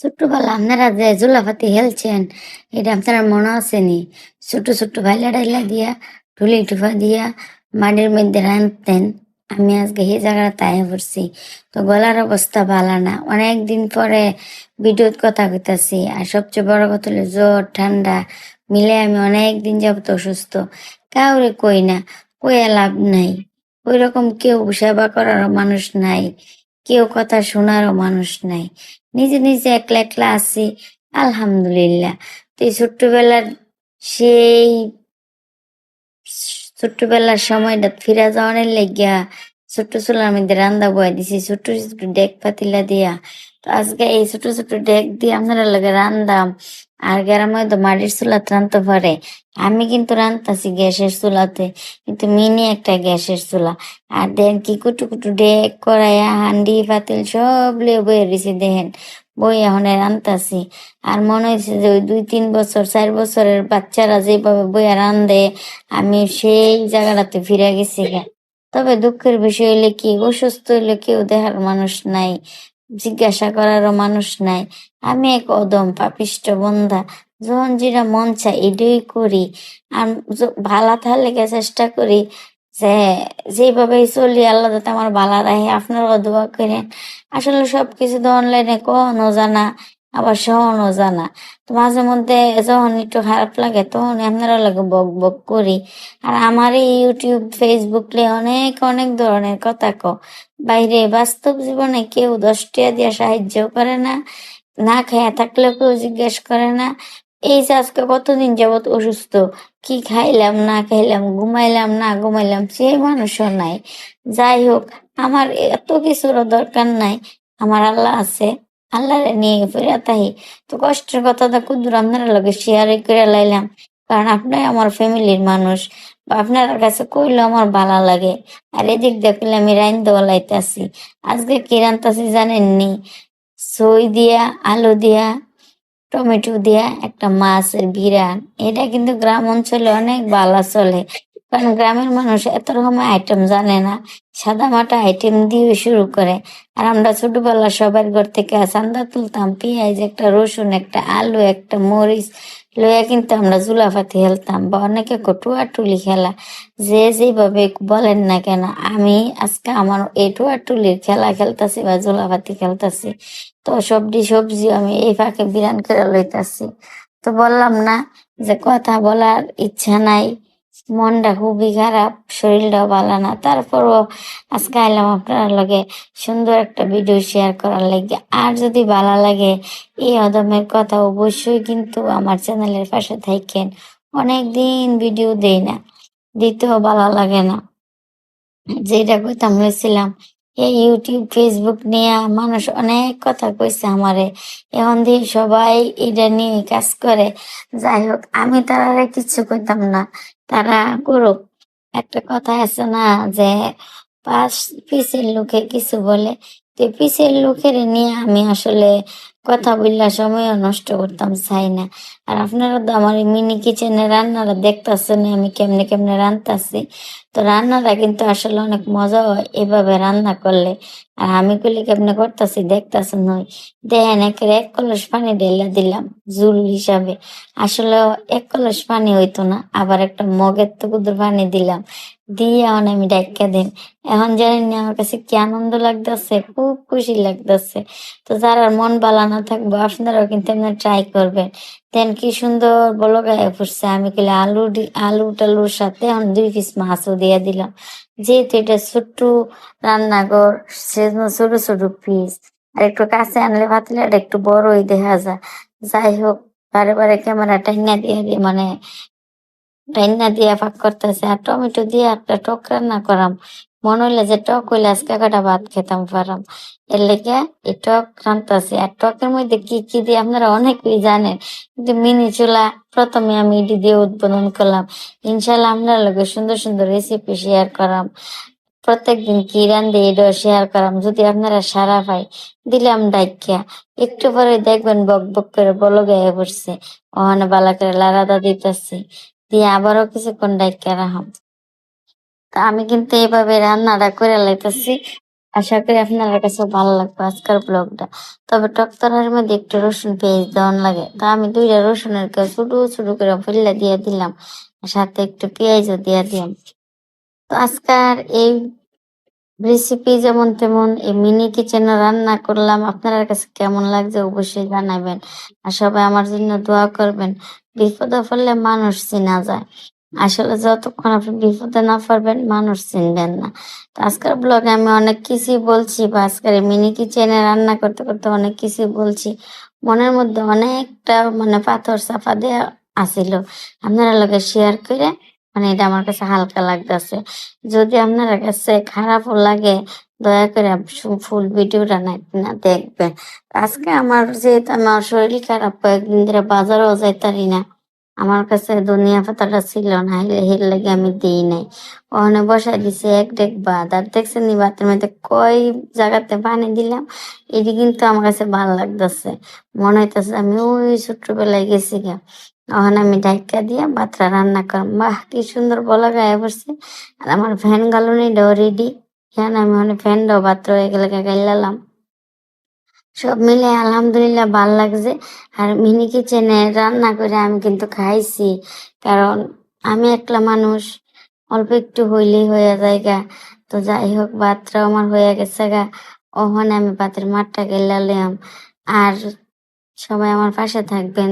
ছোট্টবেলা আপনারা যে জুলাফাতি খেলছেন এটা আপনার মনে আছে নি? ছোট ছোট ভাইলা ডাইলা দিয়া, ঢুলি টুফা দিয়া মাটির মধ্যে রাঁধতেন। আমি আজকে সেই জায়গাটা তাই পড়ছি। তো গলার অবস্থা ভালো না। অনেক দিন পরে ভিডিওত কথা কইতাছি। আর সবচেয়ে বড় কথা হলো জ্বর, ঠান্ডা, মিলে আমি অনেক দিন যাবত অসুস্থ। কাউরে কই না? কইয়া লাভ নাই। ওই রকম কেউ সেবা করারও মানুষ নাই। কেউ কথা শোনারও মানুষ নাই। নিজে নিজে একলা একলা আছি, আলহামদুলিল্লাহ। তো এই ছোট্টবেলার সেই ছোট্টবেলার সময়টা ফিরা যাওয়ার লাগিয়া ছোট্ট ছোলার মধ্যে রান্দা বয়া দিছি, ছোট্ট ছোট্ট ডেক পাতিলা দিয়া। তো আজকে এই ছোট ছোট ডেক দিয়ে আপনারা লাগে রান্দাম। আর গ্রামে তো মাটির চুলাতে রানতে পারে। আমি কিন্তু রান্তাছি গ্যাসের চুলাতে, কিন্তু মিনি একটা গ্যাসের চুলা। আর দেন কি কুটু কুটু ডেক করাইয়া হান্ডি, পাতিল সব লিয়ে বয়ে রয়েছে দেখেন। বই এখন রান্তাছি। আর মনে হয়েছে যে ওই দুই তিন বছর, চার বছরের বাচ্চারা যেভাবে বইয়া রান্ধে আমি সেই জায়গাটাতে ফিরে গেছি তবে দুঃখের বিষয় হইলে কি, অসুস্থ হইলে কেউ দেখার মানুষ নাই। জিজ্ঞাসা করারও মানুষ নাই। আমি এক অদম পাপিষ্ট বন্ধা, যখন যেটা মন চায় এটাই করি। আর ভালা ভালা থাকলে চেষ্টা করি যে যেভাবে চলি, আল্লাহ যাতে আমার ভালো রাখে। আপনারাও দোয়া করেন। আসলে সবকিছু তো অনলাইনে কখনো জানা। আবার সহনও জানা তো মাঝে মধ্যে যখন একটু খারাপ লাগে তখন আপনারা লাগে বক বক করি। আর আমার এই ইউটিউব ফেসবুকে অনেক অনেক ধরনের কথা ক বাইরে বাস্তব জীবনে কেউ দশ টাকা দিয়ে সাহায্য করে না না খেয়ে থাকলেও কেউ জিজ্ঞেস করে না। এই যে আজকে কতদিন যাবত অসুস্থ, কি খাইলাম, না খাইলাম, ঘুমাইলাম, না ঘুমাইলাম সেই মানুষও নাই। যাই হোক, আমার এত কিছুর দরকার নাই, আমার আল্লাহ আছে। আল্লাহর নিয়ে ফিরে তাই তো কষ্টের কথা কথাটা কুদুর আপনার লগে শেয়ার করে লাইলাম। কারণ আপনি আমার ফ্যামিলির মানুষ আপনার কাছে কইলে আমার ভালো লাগে। আর এদিক দেখলে আমি রাইন দেওয়া লাইতাছি। আজকে কি রান্তাছি জানেননি সই দিয়া, আলু দিয়া, টমেটো দিয়া, একটা মাছের বিরান এটা কিন্তু গ্রাম অঞ্চলে অনেক ভালো চলে। কারণ গ্রামের মানুষ এত রকমের আইটেম জানে না, সাদা মাটা আইটেম দিয়ে শুরু করে। আর আমরা ছোটবেলা সবার ঘর থেকে চান্দা তুলতাম, পেঁয়াজ, একটা রসুন, একটা আলু, একটা মরিচ লইয়া কিন্তু আমরা জুলাফাতি খেলতাম বা অনেকে কটুয়া টুলি খেলা। যে যেভাবে বলেন না কেন, আমি আজকে আমার এই টুয়া টুলির খেলা খেলতাছি বা জুলাফাতি খেলতাছি। তো সবজি সবজি আমি এই ফাঁকে বিরান করে লইতাছি। তো বললাম না যে কথা বলার ইচ্ছা নাই। মনটা খুবই খারাপ, শরীরটাও ভালো না। তারপরও আজকে আইলাম আপনার লগে সুন্দর একটা ভিডিও শেয়ার করার লাগে। আর যদি ভালো লাগে এই অদমের কথা অবশ্যই কিন্তু আমার চ্যানেলের পাশে থাকেন অনেক দিন ভিডিও দেই না, দিতেও ভালো লাগে না। যেটা কথা হয়েছিলাম এই ইউটিউব ফেসবুক নিয়ে মানুষ অনেক কথা কইছে আমারে। এখন দিয়ে সবাই এটা নিয়ে কাজ করে। যাই হোক, আমি তারা কিছু কইতাম না। তারা করুক। একটা কথা আছে না যে, পাশ পিছের লোকে কিছু বলে। তো পিছের লোকের নিয়ে আমি আসলে কথা বললা সময়ও নষ্ট করতাম চাই না। আর আপনারা তো আমার মিনি কিচেনে রান্নারা দেখতেছেন আমি কেমনে কেমনে রান্তাছি। তো রান্নাটা কিন্তু আসলে অনেক মজা হয় এভাবে রান্না করলে। আর আমি করলে কেমনে করতেছি দেখতেছেন নয় দেখেন, একের এক কলস পানি ঢেলে দিলাম, জুল হিসাবে। আসলে এক কলস পানি হইতো না, আবার একটা মগের তো কুদুর পানি দিলাম। দিয়ে এখন আমি ডাক্কা দিন। এখন জানেন আমার কাছে কি আনন্দ লাগতেছে, খুব খুশি লাগতেছে। তো যারা মন ভালো না থাকব, আপনারাও কিন্তু এমনি ট্রাই করবেন। দেন কি সুন্দর বলো গায়ে ফুটছে, আমি কইলে আলু আলু টালুর সাথে এখন দুই পিস মাছও দিয়ে দিলাম। যেহেতু এটা ছোট্ট রান্নাঘর, সেজন্য ছোট ছোট পিস আর একটু কাছে আনলে পাতলাটা একটু বড়ই দেখা যায়। যাই হোক, বারে বারে ক্যামেরা টাইনা দিয়ে দিয়ে মানে রান্না দিয়ে ফাঁক করতেছে। আর টমেটো দিয়ে একটা টক রান্না করাম। মনে হইলে যে টক হইলে আজকে কটা ভাত খেতাম পারাম এর লেগে এই টক রান্তাছি। আর টকের মধ্যে কি কি দিয়ে আপনারা অনেকেই জানেন, কিন্তু মিনি চুলা প্রথমে আমি এটি দিয়ে উদ্বোধন করলাম। ইনশাল্লাহ আপনার লগে সুন্দর সুন্দর রেসিপি শেয়ার করাম। প্রত্যেকদিন কি রান্ধে এটাও শেয়ার করাম। যদি আপনারা সারা পাই দিলাম ডাইকিয়া একটু পরে দেখবেন বক বক করে বলো গায়ে পড়ছে। ওখানে বালা করে লারাদা দিতেছি। দিয়ে আবারও কিছুক্ষণ ডাইকা রাখাম তা আমি কিন্তু এইভাবে রান্নাটা করে লাইতেছি। আশা করি আপনার কাছে ভালো লাগবে আজকের ব্লগটা। তবে টকতরার মধ্যে একটু রসুন পেঁয়াজ দেওয়ান লাগে। তা আমি দুইটা রসুনের ছোট ছোট করে ফেলে দিয়ে দিলাম। সাথে একটু পেঁয়াজও দিয়ে দিলাম। তো আজকার এই রেসিপি যেমন তেমন এই মিনি কিচেনে রান্না করলাম। আপনার কাছে কেমন লাগছে অবশ্যই জানাবেন। আর সবাই আমার জন্য দোয়া করবেন। বিপদে পড়লে মানুষ চেনা যায়। আসলে যতক্ষণ আপনি বিপদে না পারবেন মানুষ চিনবেন না। তো আজকের ব্লগে আমি অনেক কিছুই বলছি বা আজকের মিনি কিচেনে রান্না করতে করতে অনেক কিছুই বলছি। মনের মধ্যে অনেকটা মানে পাথর চাপা দেওয়া আসিল আপনারা লোকে শেয়ার করে মানে এটা আমার কাছে হালকা লাগতেছে। যদি আপনার কাছে খারাপও লাগে, দয়া করে ফুল ভিডিওটা না দেখবেন। আজকে আমার যেহেতু আমার শরীর খারাপ, কয়েকদিন ধরে বাজারও যাইতারি না। আমার কাছে দুনিয়া পাতাটা ছিল না হেল লাগে আমি দিই নাই। ওখানে বসাই দিছে এক ডেক বাদ আর দেখছেন নি বাতের মধ্যে কয় জায়গাতে পানি দিলাম? এটি কিন্তু আমার কাছে ভালো লাগতেছে। মনে হইতেছে আমি ওই ছোট্টবেলায় গেছি গা। ওখানে আমি ডাইকা দিয়ে ভাতটা রান্না করলাম। বাহ, কি সুন্দর বলা গায়ে পড়ছে। আর আমার ফ্যান গালুনিটাও রেডি হ্যাঁ আমি মানে ফ্যানটাও ভাত হয়ে গেলে গাইলাম। সব মিলে আলহামদুলিল্লাহ ভালো লাগছে। আর মিনি কিচেনে রান্না করে আমি কিন্তু খাইছি। কারণ আমি একলা মানুষ, অল্প একটু হইলেই হয়ে যায় গা। তো যাই হোক ভাতটাও আমার হয়ে গেছে গা। ওখানে আমি ভাতের মাঠটা গেলাম। আর সবাই আমার পাশে থাকবেন,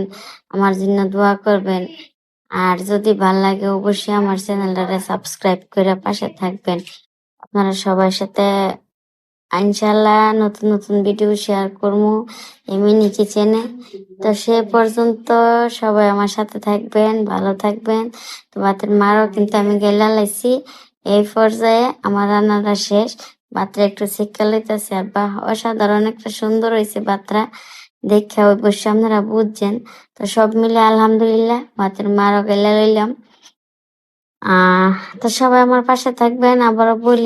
আমার জন্য দোয়া করবেন। আর যদি ভালো লাগে, অবশ্যই আমার চ্যানেলটাকে সাবস্ক্রাইব করে পাশে থাকবেন। আপনারা সবার সাথে ইনশাল্লাহ নতুন নতুন ভিডিও শেয়ার করব এমনি কিচেনে তো সে পর্যন্ত সবাই আমার সাথে থাকবেন, ভালো থাকবেন। তো বাতের মারও কিন্তু আমি গেলা লাইছি। এই পর্যায়ে আমার রান্নাটা শেষ। বাতরা একটু শিক্ষা লইতেছে আর বাহ অসাধারণ একটা সুন্দর হয়েছে বাতরা। দেখে অবশ্য আপনারা বুঝছেন। তো সব মিলে আলহামদুলিল্লাহ বাতের মারও গেলা লইলাম। আহ, তো সবাই আমার পাশে থাকবেন, আবারও বলি।